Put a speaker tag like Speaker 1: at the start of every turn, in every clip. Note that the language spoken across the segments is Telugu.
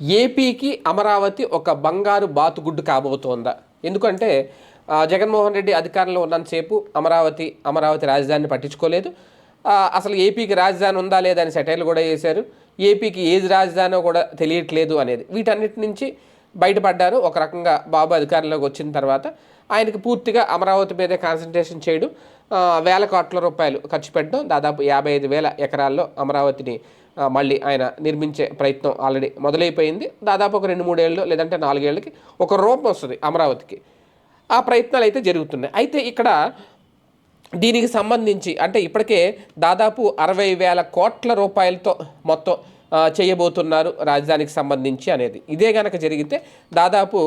Speaker 1: ఏపీకి అమరావతి ఒక బంగారు బాతుగుడ్డు కాబోతోందా. ఎందుకంటే జగన్మోహన్ రెడ్డి అధికారంలో ఉన్నంతసేపు అమరావతి అమరావతి రాజధానిని పట్టించుకోలేదు. అసలు ఏపీకి రాజధాని ఉందా లేదా అని సెటైల్ కూడా చేశారు ఏపీకి ఏది రాజధానో కూడా తెలియట్లేదు అనేది. వీటన్నిటి నుంచి బయటపడ్డారు. ఒక రకంగా బాబు అధికారంలోకి వచ్చిన తర్వాత ఆయనకి పూర్తిగా అమరావతి మీదే కాన్సన్ట్రేషన్ చేయడం వేల కోట్ల రూపాయలు ఖర్చు పెట్టడం దాదాపు యాభై ఐదు వేల ఎకరాల్లో అమరావతిని మళ్ళీ ఆయన నిర్మించే ప్రయత్నం ఆల్రెడీ మొదలైపోయింది. దాదాపు ఒక రెండు మూడేళ్ళు లేదంటే నాలుగేళ్ళకి ఒక రూపం వస్తుంది అమరావతికి. ఆ ప్రయత్నాలు అయితే జరుగుతున్నాయి. అయితే ఇక్కడ దీనికి సంబంధించి అంటే ఇప్పటికే దాదాపు అరవై వేల కోట్ల రూపాయలతో మొత్తం చేయబోతున్నారు రాజధానికి సంబంధించి అనేది. ఇదే కనుక జరిగితే దాదాపు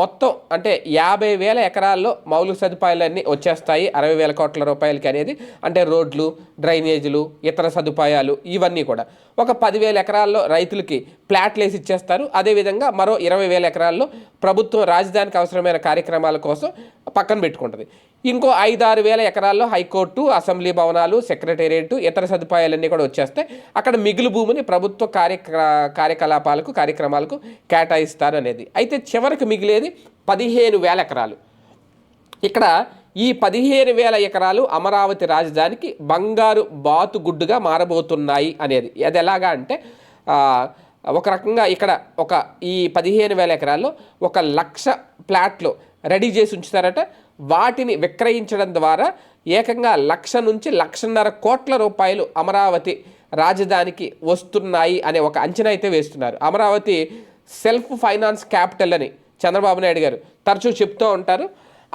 Speaker 1: మొత్తం అంటే యాభై వేల ఎకరాల్లో మౌలిక సదుపాయాలన్నీ వచ్చేస్తాయి. అరవై వేల కోట్ల రూపాయలకి అనేది. అంటే రోడ్లు డ్రైనేజీలు ఇతర సదుపాయాలు ఇవన్నీ కూడా. ఒక పదివేల ఎకరాల్లో రైతులకి ప్లాట్లు వేసి ఇచ్చేస్తారు. అదేవిధంగా మరో ఇరవై వేల ఎకరాల్లో ప్రభుత్వం రాజధానికి అవసరమైన కార్యక్రమాల కోసం పక్కన పెట్టుకుంటుంది. ఇంకో ఐదారు వేల ఎకరాల్లో హైకోర్టు అసెంబ్లీ భవనాలు సెక్రటేరియట్ ఇతర సదుపాయాలన్నీ కూడా వచ్చేస్తాయి అక్కడ మిగులు భూమిని ప్రభుత్వ కార్యక్ర కార్యకలాపాలకు కార్యక్రమాలకు కేటాయిస్తారు అనేది అయితే చివరికి మిగిలేది పదిహేను వేల ఎకరాలు. ఇక్కడ ఈ పదిహేను వేల ఎకరాలు అమరావతి రాజధానికి బంగారు బాతుగుడ్డుగా మారబోతున్నాయి అనేది. అది ఎలాగా అంటే ఒక రకంగా ఇక్కడ ఒక ఈ పదిహేను వేల ఎకరాల్లో ఒక లక్ష ప్లాట్లు రెడీ చేసి ఉంచుతారట. వాటిని విక్రయించడం ద్వారా ఏకంగా లక్ష నుంచి లక్షన్నర కోట్ల రూపాయలు అమరావతి రాజధానికి వస్తున్నాయి అనే ఒక అంచనా అయితే వేస్తున్నారు. అమరావతి సెల్ఫ్ ఫైనాన్స్ క్యాపిటల్ అని చంద్రబాబు నాయుడు గారు తరచూ చెప్తూ ఉంటారు.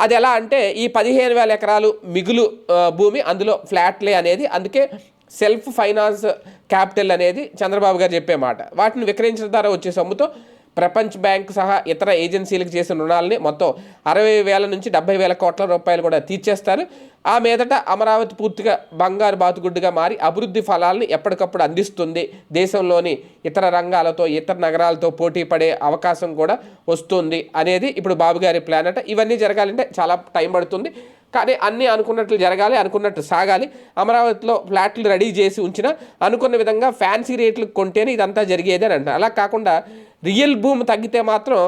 Speaker 1: అది ఎలా అంటే ఈ పదిహేను వేల ఎకరాలు మిగులు భూమి అందులో ఫ్లాట్లే అనేది అందుకే సెల్ఫ్ ఫైనాన్స్ క్యాపిటల్ అనేది చంద్రబాబు గారు చెప్పే మాట. వాటిని విక్రయించడం ద్వారా వచ్చే సొమ్ముతో ప్రపంచ బ్యాంక్ సహా ఇతర ఏజెన్సీలకు చేసిన రుణాలని మొత్తం అరవై వేల నుంచి డెబ్బై వేల కోట్ల రూపాయలు కూడా తీర్చేస్తారు. ఆ మీదట అమరావతి పూర్తిగా బంగారు బాతుగుడ్డుగా మారి అభివృద్ధి ఫలాలను ఎప్పటికప్పుడు అందిస్తుంది. దేశంలోని ఇతర రంగాలతో ఇతర నగరాలతో పోటీ పడే అవకాశం కూడా వస్తుంది అనేది ఇప్పుడు బాబు గారి ప్లాన్ అట. ఇవన్నీ జరగాలంటే చాలా టైం పడుతుంది. కానీ అన్నీ అనుకున్నట్లు జరగాలి అనుకున్నట్టు సాగాలి. అమరావతిలో ఫ్లాట్లు రెడీ చేసి ఉంచిన అనుకున్న విధంగా ఫ్యాన్సీ రేట్లు కొంటేనే ఇదంతా జరిగేది అని అంటారు అలా కాకుండా రియల్ భూమి తగ్గితే మాత్రం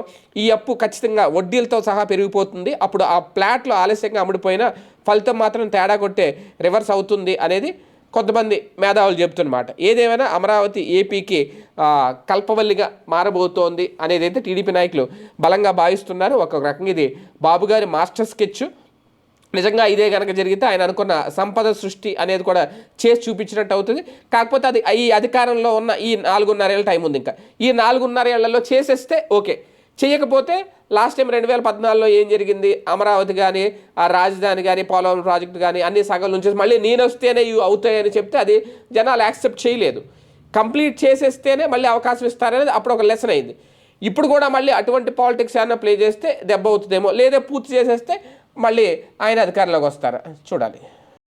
Speaker 1: ఈ అప్పు ఖచ్చితంగా వడ్డీలతో సహా పెరిగిపోతుంది. అప్పుడు ఆ ఫ్లాట్లు ఆలస్యంగా అమ్ముడిపోయినా ఫలితం మాత్రం తేడా కొట్టే రివర్స్ అవుతుంది అనేది కొంతమంది మేధావులు చెప్తున్నమాట ఏదేమైనా అమరావతి ఏపీకి కల్పవల్లిగా మారబోతోంది అనేది అయితే టీడీపీ నాయకులు బలంగా భావిస్తున్నారు. ఒక రకంగా ఇది బాబు గారి మాస్టర్ స్కెచ్. నిజంగా ఇదే కనుక జరిగితే ఆయన అనుకున్న సంపద సృష్టి అనేది కూడా చేసి చూపించినట్టు అవుతుంది. కాకపోతే అది ఈ అధికారంలో ఉన్న ఈ నాలుగున్నరేళ్ళ టైం ఉంది ఇంకా. ఈ నాలుగున్నరేళ్ళలో చేసేస్తే ఓకే. చేయకపోతే లాస్ట్ టైం రెండు వేల పద్నాలుగులో ఏం జరిగింది? అమరావతి కానీ ఆ రాజధాని కానీ పోలవరం ప్రాజెక్టు కానీ అన్ని సగం నుంచి మళ్ళీ నేను వస్తేనే ఇవి అవుతాయని చెప్తే అది జనాలు యాక్సెప్ట్ చేయలేదు. కంప్లీట్ చేసేస్తేనే మళ్ళీ అవకాశం ఇస్తారనేది అప్పుడు ఒక లెసన్ అయింది. ఇప్పుడు కూడా మళ్ళీ అటువంటి పాలిటిక్స్ ఏమైనా ప్లే చేస్తే దెబ్బ అవుతుందేమో లేదా పూర్తి చేసేస్తే మళ్ళీ ఆయన అధికారంలోకి వస్తారు. చూడాలి.